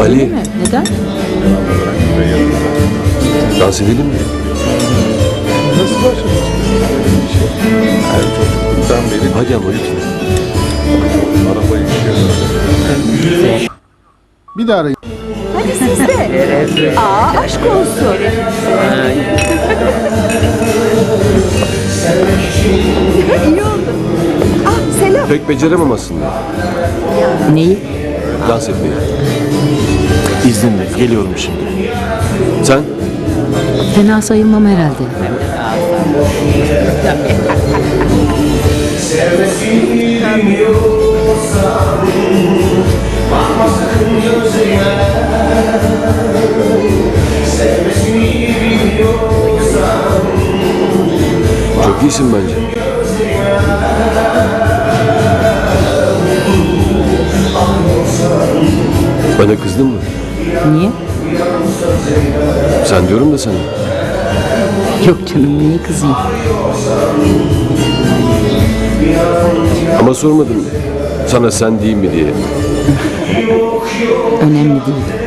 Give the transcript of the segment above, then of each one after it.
Ali, mi? Neden? dans edelim mi? Nasıl başladınız? Her çocukluktan beri Hadi ama lütfen. arabayı. Bir daha arayın. Hadi siz de. Aa aşk olsun. İyi oldu. Ah selam. Pek beceremem aslında. Neyi? Dans etmeyi. İzninle geliyorum şimdi. Sen? Fena sayılmam herhalde. Çok iyisin bence. Bana kızdın mı? Niye? Sen diyorum da sana. Yok canım niye kızayım? Ama sormadım. Sana sen değil mi diye. Önemli değil.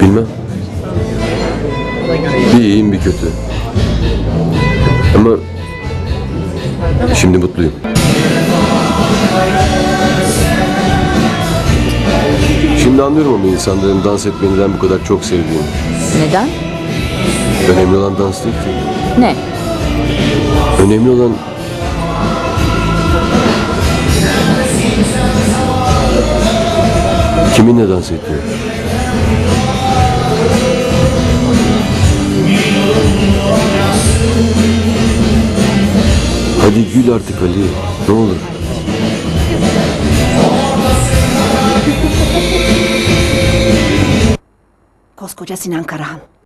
Bilmem. Bir iyiyim bir kötü. Ama şimdi mutluyum. Şimdi anlıyorum ama insanların dans etmeyi neden bu kadar çok sevdiğini. Neden? Önemli olan dans değil ki. Ne? Önemli olan kiminle dans ettiği. Hadi gül artık Ali. Ne olur. Koskoca Sinan Karahan.